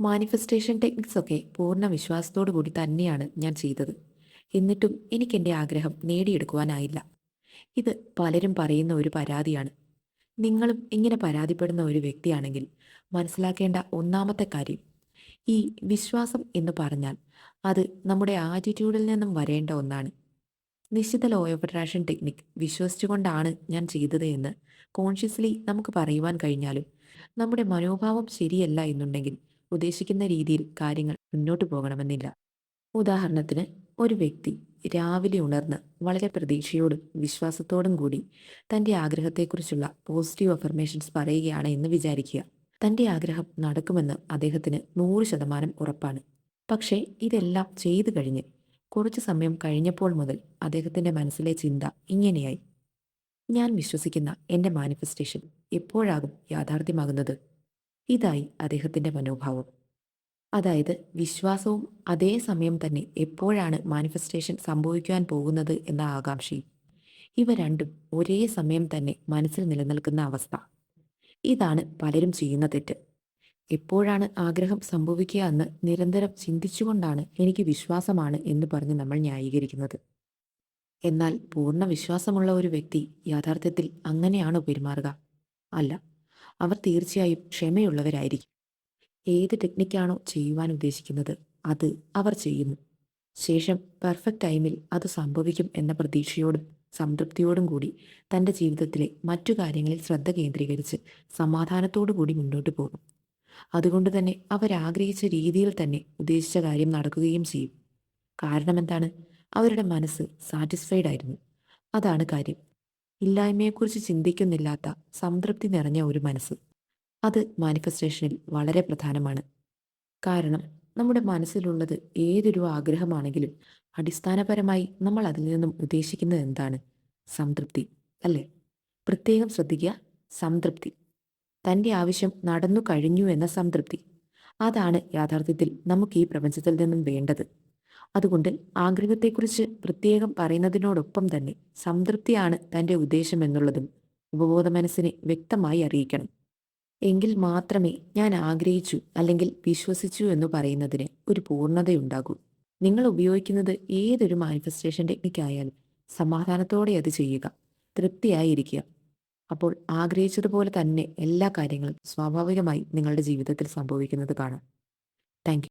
Manifestation techniques ഒക്കെ പൂർണ വിശ്വാസത്തോടു കൂടി തന്നെയാണ് ഞാൻ ചെയ്തത്. എന്നിട്ടും എനിക്ക് എന്റെ ആഗ്രഹം നേടിയെടുക്കുവാനായില്ല. ഇത് പലരും പറയുന്ന ഒരു പരാതിയാണ്. നിങ്ങളും ഇങ്ങനെ പരാതിപ്പെടുന്ന ഒരു വ്യക്തിയാണെങ്കിൽ മനസ്സിലാക്കേണ്ട ഒന്നാമത്തെ കാര്യം ഈ വിശ്വാസം എന്ന് പറഞ്ഞാൽ അത് നമ്മുടെ ആറ്റിറ്റ്യൂഡിൽ നിന്നും വരേണ്ട ഒന്നാണ്. നിശ്ചിത ലോ ഓഫ് അട്രാക്ഷൻ ടെക്നിക് വിശ്വസിച്ചുകൊണ്ടാണ് ഞാൻ ചെയ്തത് എന്ന് കോൺഷ്യസ്ലി നമുക്ക് പറയുവാൻ കഴിഞ്ഞാലും നമ്മുടെ മനോഭാവം ശരിയല്ല എന്നുണ്ടെങ്കിൽ ഉദ്ദേശിക്കുന്ന രീതിയിൽ കാര്യങ്ങൾ മുന്നോട്ട് പോകണമെന്നില്ല. ഉദാഹരണത്തിന് ഒരു വ്യക്തി രാവിലെ ഉണർന്ന് വളരെ പ്രതീക്ഷയോടും വിശ്വാസത്തോടും കൂടി തന്റെ ആഗ്രഹത്തെക്കുറിച്ചുള്ള പോസിറ്റീവ് അഫർമേഷൻസ് പറയുകയാണ് എന്ന് വിചാരിക്കുക. തന്റെ ആഗ്രഹം നടക്കുമെന്ന് അദ്ദേഹത്തിന് നൂറ് ശതമാനം ഉറപ്പാണ്. പക്ഷേ ഇതെല്ലാം ചെയ്തു കഴിഞ്ഞ് കുറച്ച് സമയം കഴിഞ്ഞപ്പോൾ മുതൽ അദ്ദേഹത്തിന്റെ മനസ്സിലെ ചിന്ത ഇങ്ങനെയായി. ഞാൻ വിശ്വസിക്കുന്ന എന്റെ മാനിഫെസ്റ്റേഷൻ എപ്പോഴാകും യാഥാർത്ഥ്യമാകുന്നത്? ഇതായി അദ്ദേഹത്തിന്റെ മനോഭാവം. അതായത് വിശ്വാസവും അതേ സമയം തന്നെ എപ്പോഴാണ് മാനിഫെസ്റ്റേഷൻ സംഭവിക്കുവാൻ പോകുന്നത് എന്ന ആകാംക്ഷയും. ഇവ രണ്ടും ഒരേ സമയം തന്നെ മനസ്സിൽ നിലനിൽക്കുന്ന അവസ്ഥ. ഇതാണ് പലരും ചെയ്യുന്ന തെറ്റ്. എപ്പോഴാണ് ആഗ്രഹം സംഭവിക്കുക എന്ന് നിരന്തരം ചിന്തിച്ചുകൊണ്ടാണ് എനിക്ക് വിശ്വാസമാണ് എന്ന് പറഞ്ഞ് നമ്മൾ ന്യായീകരിക്കുന്നത്. എന്നാൽ പൂർണ വിശ്വാസമുള്ള ഒരു വ്യക്തി യാഥാർത്ഥ്യത്തിൽ അങ്ങനെയാണോ പെരുമാറുക? അല്ല. അവർ തീർച്ചയായും ക്ഷമയുള്ളവരായിരിക്കും. ഏത് ടെക്നിക്കാണോ ചെയ്യുവാൻ ഉദ്ദേശിക്കുന്നത് അത് അവർ ചെയ്യുന്നു. ശേഷം പെർഫെക്റ്റ് ടൈമിൽ അത് സംഭവിക്കും എന്ന പ്രതീക്ഷയോടും സംതൃപ്തിയോടും കൂടി തന്റെ ജീവിതത്തിലെ മറ്റു കാര്യങ്ങളിൽ ശ്രദ്ധ കേന്ദ്രീകരിച്ച് സമാധാനത്തോടു കൂടി മുന്നോട്ട് പോകും. അതുകൊണ്ട് തന്നെ അവരാഗ്രഹിച്ച രീതിയിൽ തന്നെ ഉദ്ദേശിച്ച കാര്യം നടക്കുകയും ചെയ്യും. കാരണം എന്താണ് അവരുടെ മനസ്സ് സാറ്റിസ്ഫൈഡ് ആയിരുന്നു. അതാണ് കാര്യം. ഇല്ലായ്മയെക്കുറിച്ച് ചിന്തിക്കുന്നില്ലാത്ത സംതൃപ്തി നിറഞ്ഞ ഒരു മനസ്സ്. അത് മാനിഫെസ്റ്റേഷനിൽ വളരെ പ്രധാനമാണ്. കാരണം നമ്മുടെ മനസ്സിലുള്ളത് ഏതൊരു ആഗ്രഹമാണെങ്കിലും അടിസ്ഥാനപരമായി നമ്മൾ അതിൽ നിന്നും ഉദ്ദേശിക്കുന്നത് എന്താണ്? സംതൃപ്തി അല്ലേ? പ്രത്യേകം ശ്രദ്ധിക്കുക സംതൃപ്തി. തന്റെ ആവശ്യം നടന്നു കഴിഞ്ഞു എന്ന സംതൃപ്തി. അതാണ് യാഥാർത്ഥ്യത്തിൽ നമുക്ക് ഈ പ്രപഞ്ചത്തിൽ നിന്നും വേണ്ടത്. അതുകൊണ്ട് ആഗ്രഹത്തെക്കുറിച്ച് പ്രത്യേകം പറയുന്നതിനോടൊപ്പം തന്നെ സംതൃപ്തിയാണ് തന്റെ ഉദ്ദേശം എന്നുള്ളതും ഉപബോധ മനസ്സിനെ വ്യക്തമായി അറിയിക്കണം. എങ്കിൽ മാത്രമേ ഞാൻ ആഗ്രഹിച്ചു അല്ലെങ്കിൽ വിശ്വസിച്ചു എന്ന് പറയുന്നതിന് ഒരു പൂർണതയുണ്ടാകൂ. നിങ്ങൾ ഉപയോഗിക്കുന്നത് ഏതൊരു മാനിഫെസ്റ്റേഷൻ ടെക്നിക്കായാലും സമാധാനത്തോടെ അത് ചെയ്യുക. തൃപ്തിയായിരിക്കുക. അപ്പോൾ ആഗ്രഹിച്ചതുപോലെ തന്നെ എല്ലാ കാര്യങ്ങളും സ്വാഭാവികമായി നിങ്ങളുടെ ജീവിതത്തിൽ സംഭവിക്കുന്നത് കാണാം. താങ്ക്